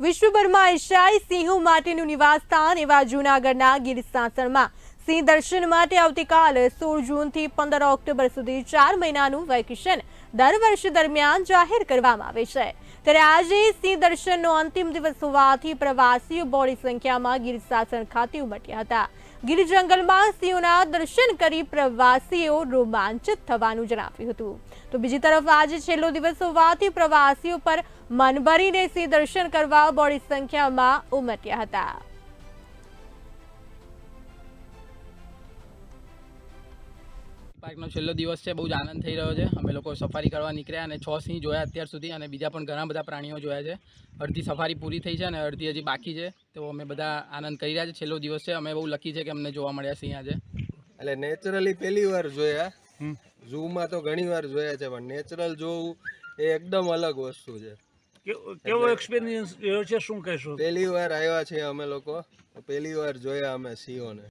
વિશ્વભરમાં એશિયાઈ સિંહો માટેનું નિવાસસ્થાન એવા જૂનાગઢના ગીર સાસણમાં. સિંહ દર્શન માટે આવતીકાલે સોળ જૂનથી પંદર ઓક્ટોબર સુધી ચાર મહિનાનું વેકેશન દર વર્ષ દરમિયાન જાહેર કરવામાં આવે છે. ત્યારે આજે સિંહ દર્શનનો અંતિમ દિવસ હોવાથી પ્રવાસીઓ બહોળી સંખ્યામાં ગીર સાસણ ખાતે ઉમટ્યા હતા. ગીર જંગલમાં સિંહોના દર્શન કરી પ્રવાસીઓ રોમાંચિત થવાનું જણાવ્યું હતું. તો બીજી તરફ આજે છેલ્લો દિવસ હોવાથી પ્રવાસીઓ પર મન ભરીને સિંહ દર્શન કરવા બહોળી સંખ્યામાં ઉમટ્યા હતા. પાર્કનો છેલ્લો દિવસ છે બહુ જ આનંદ થઈ રહ્યો છે. અમે લોકો સફારી કરવા નીકળ્યા અને છ સિંહ જોયા અત્યાર સુધી અને બીજા પણ ઘણા બધા પ્રાણીઓ જોયા છે. અડધી સફારી પૂરી થઈ છે અને અડધી હજી બાકી છે. તો અમે બધા આનંદ કરી રહ્યા છે. છેલ્લો દિવસ છે. અમે બહુ લકી છે કે અમને જોવા મળ્યા સિંહ આજે. એટલે નેચરલી પહેલી વાર જોયા. ઝૂમાં તો ઘણી વાર જોયા છે પણ નેચરલ જોવું એ એકદમ અલગ વસ્તુ છે. કેવો એક્સપિરિયન્સ રહ્યો છે? શું કહેશું? પહેલી વાર આવ્યા છે અમે લોકો. પહેલી વાર જોયા અમે સિંહોને.